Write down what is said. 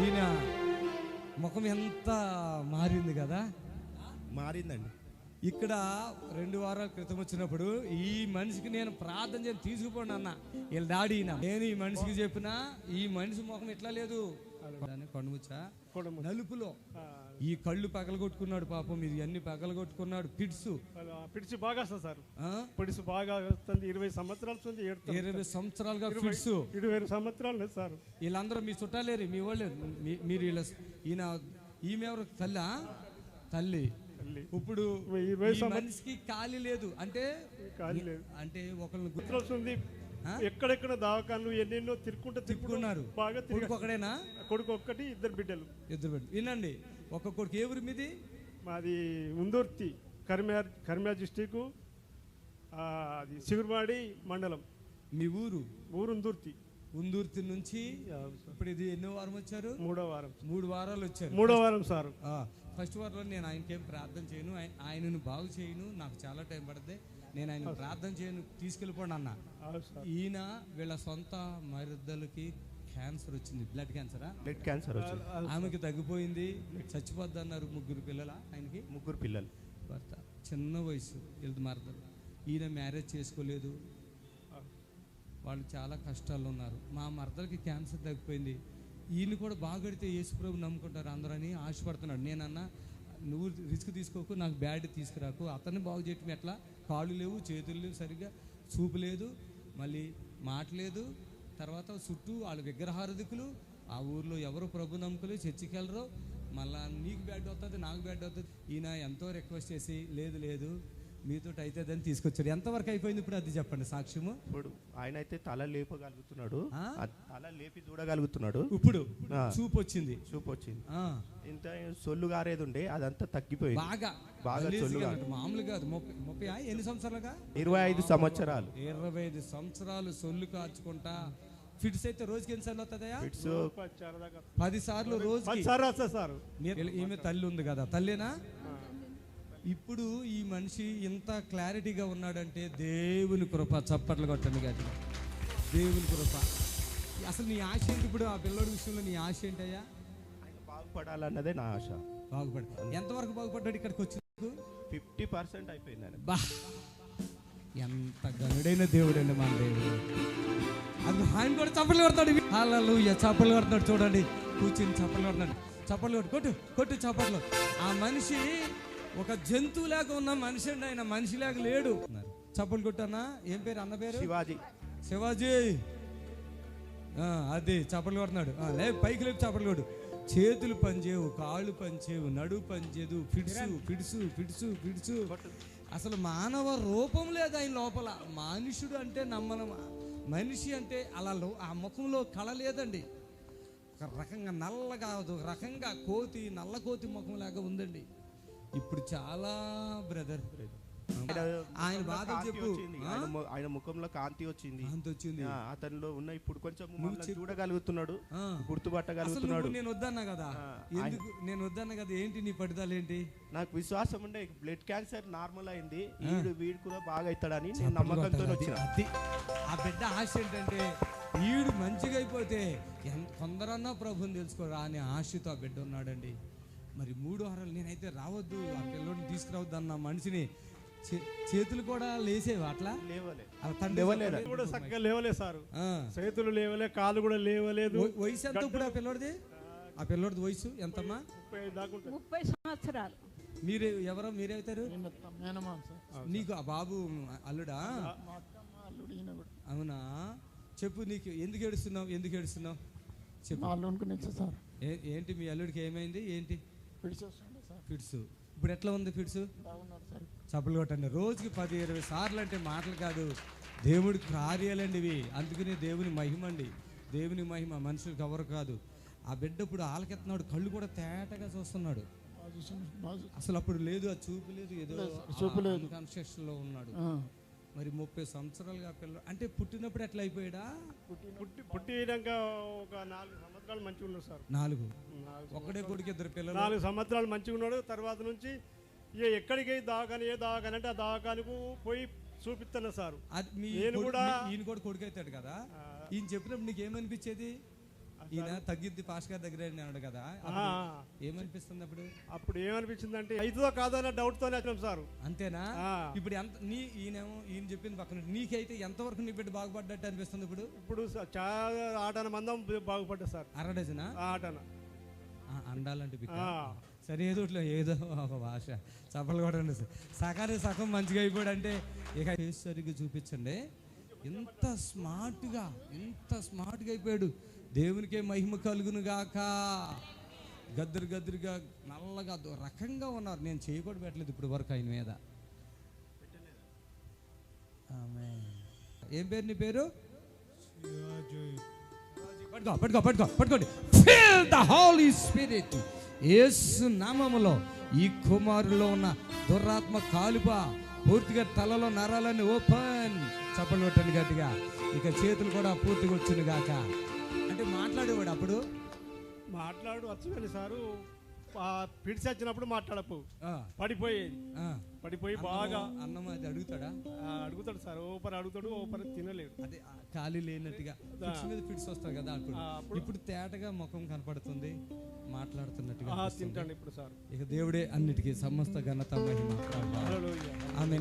ఈయన ముఖం ఎంత మారింది కదా? మారిందండి. ఇక్కడ రెండు వారాల క్రితం వచ్చినప్పుడు ఈ మనిషికి నేను ప్రార్థన చేసి తీసుకుపోండి అన్న. వీళ్ళ డాడీ. నేను ఈ మనిషికి చెప్పిన ఈ మనిషి ముఖం ఇట్లా లేదు. నలుపులో. ఈ కళ్ళు పగలగొట్టుకున్నాడు పాపం ఇది అన్ని పగలగొట్టుకున్నాడు. పిడ్సు పిడిచి బాగా వస్తుంది సార్. ఆ? పిడిచి బాగా వస్తుంది ఇరవై సంవత్సరాల నుంచి ఇరవై సంవత్సరాలుగా ఫిడ్స్ ఇరవై సంవత్సరాలు లేదు సార్. వీళ్ళందరూ మీ చుట్టాలేరు మీ వాళ్ళే. మీరు వీళ్ళ ఈయన ఈమె ఎవరు? తల్లా? తల్లి. ఇప్పుడు మనిషికి ఖాళీ లేదు. అంటే ఖాళీ లేదు. అంటే ఒకళ్ళని గు- సంవత్సరాలు ఉంది ఆ? ఎక్కడెక్కడ దవాఖాన్లు ఎన్నెన్నో తిరుక్కుంటూ తిప్పుకున్నారు. బాగా తిరిగి కొడుకు ఒకడేనా? కొడుకు ఒక్కటి ఇద్దరు బిడ్డలు. ఇద్దరు బిడ్డలు. వినండి ఒక కొడుకు ఏ ఊరి మీది? మాది ఉందుర్తి కరిమ్యార్ కరిమ్యార్ డిస్టిక్ అది సిగురువాడి మండలం. మీ ఊరు? ఊరు ఉందుర్తి. ఉందూర్తి నుంచి ఇప్పుడు ఇది ఎన్నో వారం వచ్చారు? మూడో వారం. మూడు వారాలు వచ్చారు. మూడో వారం సార్. ఫస్ట్ వారంలో నేను ఆయనకేం ప్రార్థన చేయను ఆయ- ఆయనను బాగు చేయను నాకు చాలా టైం పడుతుంది నేను ఆయన ప్రార్థన చేయను తీసుకెళ్ళిపోండి అన్న. ఈయన వీళ్ళ సొంత మరిద్దలకి క్యాన్సర్ వచ్చింది. బ్లడ్ క్యాన్సరా బ్లడ్ క్యాన్సర్ వచ్చింది. ఆమెకి తగ్గిపోయింది. చచ్చిపోద్ది అన్నారు ముగ్గురు పిల్లల ఆయనకి. ముగ్గురు పిల్లలు. భర్త. చిన్న వయసు వీళ్ళది మరదలు. ఈయన మ్యారేజ్ చేసుకోలేదు. వాళ్ళు చాలా కష్టాల్లో ఉన్నారు. మా మరదలకి క్యాన్సర్ తగ్గిపోయింది. ఈయన కూడా బాగడితే యేసుప్రభు నమ్ముకుంటారు అందరని ఆశపడుతున్నాడు. నేనన్నా నువ్వు రిస్క్ తీసుకోకు నాకు బ్యాడ్ తీసుకురాకు. అతన్ని బాగు చేయటం ఎట్లా? కాళ్ళు లేవు చేతులు లేవు సరిగ్గా చూపు లేదు మళ్ళీ మాట లేదు. తర్వాత చుట్టూ వాళ్ళ విగ్రహారధికులు ఆ ఊర్లో ఎవరు ప్రభు నమ్ముకులు చర్చికి వెళ్ళరు. మళ్ళా నీకు బ్యాడ్ అవుతుంది నాకు బ్యాడ్ అవుతుంది ఈయన ఎంతో రిక్వెస్ట్ చేసి లేదు లేదు. మీతో అవుతుందని తీసుకొచ్చాడు. ఎంతవరకు అయిపోయింది ఇప్పుడు అది చెప్పండి సాక్ష్యము? ఇప్పుడు ఆయన అయితే తల లేపగలుగుతున్నాడు. తల లేపి చూడగలుగుతున్నాడు ఇప్పుడు. చూపు వచ్చింది చూపు వచ్చింది ఆ, ఇంత సొల్లు గారేది ఉండే అదంతా తగ్గిపోయింది. బాగా. బాగా గలీజ్గా చొల్లుగా. అన్నట్టు. మామూలు కాదు. ముప్పై ఎన్ని సంవత్సరాలుగా? ఇరవై ఐదు సంవత్సరాలు. ఇరవై ఐదు సంవత్సరాలు సొల్లు కాచుకుంటా. ఫిట్స్ అయితే రోజుకి పది సార్లు రోజుకి పది సార్లు వస్తుంది సార్. ఈమె తల్లి ఉంది కదా. తల్లేనా? ఇప్పుడు ఈ మనిషి ఇంత క్లారిటీగా ఉన్నాడంటే దేవుని కృప చప్పట్లు కొట్టండి గట్టి దేవుని కృప. అసలు నీ ఆశ ఏంటి ఇప్పుడు? ఆ పిల్లోడి విషయంలో నీ ఆశ ఏంటయ్యా? ఆయన బాగుపడాలన్నదే నా ఆశ. బాగుపడి. ఎంతవరకు బాగుపడ్డాడు ఇక్కడికి వచ్చి ఫిఫ్టీ పర్సెంట్ అయిపోయింది ఆయన బా. ఎంత గనుడైన దేవుడండి మన దేవుడు. అది ఆయన కూడా చప్పట్లు కొడతాడు. హాలలు చప్పట్లు కొడతాడు చూడండి. కూర్చుని చప్పట్లు కొడతాడు చప్పట్లు కొట్టు కొట్టు కొట్టు చప్పట్లు. ఆ మనిషి ఒక జంతువులాగా ఉన్న మనిషి అండి ఆయన మనిషిలాగా లేడు. చప్పట్లు కొట్టానా? ఏం పేరు? అన్న పేరు? శివాజీ. శివాజీ. ఆ, అది చప్పట్లు కొడుతున్నాడు. లే పైకి లేపు చప్పట్లు కొడు. చేతులు పనిచేయవు కాళ్ళు పనిచేయవు నడువు పనిచేయదు ఫిడ్సు ఫిడ్సు ఫిడ్సు ఫిడ్సు అసలు మానవ రూపం లేదు ఆయన లోపల. మనుషుడు అంటే నమ్మనం. మనిషి అంటే అలా లో- ఆ ముఖంలో కళ లేదండి. ఒక రకంగా నల్లగా ఒక రకంగా కోతి నల్ల కోతి ముఖం లాగా ఉందండి. ఇప్పుడు చాలా బ్రదర్ ఆయన బాధ కాంతి చెప్పు. ఆయన ముఖంలో కాంతి వచ్చింది. అంత వచ్చింది. అతనిలో ఉన్న ఇప్పుడు కొంచెం. చూడగలుగుతున్నాడు. గుర్తుపట్టగలుగుతున్నాడు. నేను వద్దన్నా కదా? ఎందుకు నేను వద్దన్నా కదా? ఏంటి నీ పట్టుదల ఏంటి? నాకు విశ్వాసం ఉండే బ్లడ్ క్యాన్సర్ నార్మల్ అయింది. వీడు వీడు కూడా బాగా అవుతాడని నేను నమ్మకంతో వచ్చిన. ఆ బిడ్డ ఆశ ఏంటంటే ఈడు మంచిగా అయిపోతే ఎంత కొందరన్నా ప్రభుని తెలుసుకోరా అనే ఆశతో ఆ బిడ్డ ఉన్నాడండి. మరి మూడు వారాలు నేనైతే రావద్దు ఆ పిల్లోడిని తీసుకురావద్దు అన్న మనిషిని చే- చేతులు కూడా లేసేవి అట్లా? లేవలే. లేవలేదా? కూడా చక్కగా లేవలేదు సార్. ఆ. చేతులు లేవలే కాళ్ళు కూడా లేవలేదు. వయసు ఎంత ఇప్పుడు ఆ పిల్లోడిది? ఆ పిల్లోడిది వయసు ఎంతమ్మా? ముప్పై సంవత్సరాలు. మీరు ఎవరో సార్. నీకు ఆ బాబు అల్లుడా? అవునా? చెప్పు నీకు ఎందుకు ఏడుస్తున్నావు? ఎందుకు ఏడుస్తున్నావు? చెప్పు. ఏంటి మీ అల్లుడికి ఏమైంది? ఏంటి? సార్? ఫిట్స్ ఇప్పుడు ఎట్లా ఉంది ఫిట్స్ బాగున్నారు సార్. చప్పలు కొట్టండి. రోజుకి పది ఇరవై సార్లు అంటే మాటలు కాదు. దేవుడికి కార్యాలండి ఇవి. అందుకనే దేవుని మహిమ అండి. దేవుని మహిమ మనుషులకు ఎవరు కాదు. ఆ బిడ్డ ఇప్పుడు ఆలకెత్తున్నాడు. కళ్ళు కూడా తేటగా చూస్తున్నాడు. అసలు అప్పుడు లేదు ఆ చూపు లేదు ఏదో చూపు లేదు. కన్స్ట్రక్షన్లో ఉన్నాడు. మరి ముప్పై సంవత్సరాలుగా పిల్ల అంటే పుట్టినప్పుడు ఎట్లా అయిపోయాడా? పుట్టి పుట్టినాక ఒక నాలుగు సంవత్సరాలు మంచిగా ఉన్నాడు సార్. నాలుగు. ఒకడే కొడుకు ఇద్దరు పిల్లలు? నాలుగు సంవత్సరాలు మంచిగా ఉన్నాడు. తర్వాత నుంచి ఏ ఎక్కడికి దవాఖాన ఏ దవాఖాన అంటే ఆ దవాఖానకు పోయి చూపిస్తున్నా సార్. నేను కూడా- ఈయన కూడా కొడుకు అవుతాడు కదా? ఈయన చెప్పినప్పుడు నీకు ఏమనిపించేది ఈయన తగ్గిద్ది పాస్ గారి దగ్గర అన్నాడు కదా. అప్పుడు ఏమనిపిస్తుంది అప్పుడు? అప్పుడు ఏమనిపించిందంటే అవుతుందో కాదో అన్న డౌట్తోనే వచ్చినాం సార్. అంతేనా. ఇప్పుడు ఎంత నీ ఈయనేమో ఈయన చెప్పింది పక్కన నీకైతే ఎంతవరకు నీ బిడ్డ బాగుపడ్డట్టు అనిపిస్తుంది ఇప్పుడు? ఇప్పుడు చాలా ఆటన మందం బాగుపడ్డా సార్. అర డజనా? ఆటన. ఆ, అండాలంటే. సరే ఏదో ఒకటి ఏదో ఒక భాష. చప్పలు కూడా ఉండదు సకారి సగం మంచిగా అయిపోయాడు అంటే ఇక ఫేస్ సరిగ్గా చూపించండి. ఎంత స్మార్ట్గా ఎంత స్మార్ట్గా అయిపోయాడు. దేవునికే మహిమ కలుగును గాక. గద్దరు గద్దరుగా నల్లగా రకంగా ఉన్నారు. నేను చేయకూడదు పెట్టలేదు ఇప్పుడు వరకు ఆయన మీద. ఏం పేరు నీ పేరు? పట్టుకో పట్టుకో పట్టుకో పట్టుకోండి. Feel the holy spirit Yesu నామములో ఈ కుమారులో ఉన్న దురాత్మ కాలుప పూర్తిగా తలలో నరాలని ఓపెన్. చప్పలు కొట్టండి గట్టిగా. ఇక చేతులు కూడా పూర్తిగా వచ్చును గాక. మాట్లాడేవాడు అప్పుడు మాట్లాడు వచ్చు కానీ సారు పిడిచి వచ్చినప్పుడు మాట్లాడపు పడిపోయేది ఆ. పడిపోయి బాగా. అన్నం- అది అడుగుతాడా? అడుగుతాడు సార్ ఓపర్ అడుగుతాడు ఓపర్ తినలేడు. అదే ఖాళీ లేనట్టుగా. ఫిట్స్ మీద ఫిట్స్ వస్తాయి కదా అప్పుడు- ఇప్పుడు తేటగా ముఖం కనపడుతుంది మాట్లాడుతున్నట్టుగా. తింటాడు ఇప్పుడు సార్. ఇక దేవుడే అన్నిటికీ సమస్త ఘనత మహిమ. ఆమె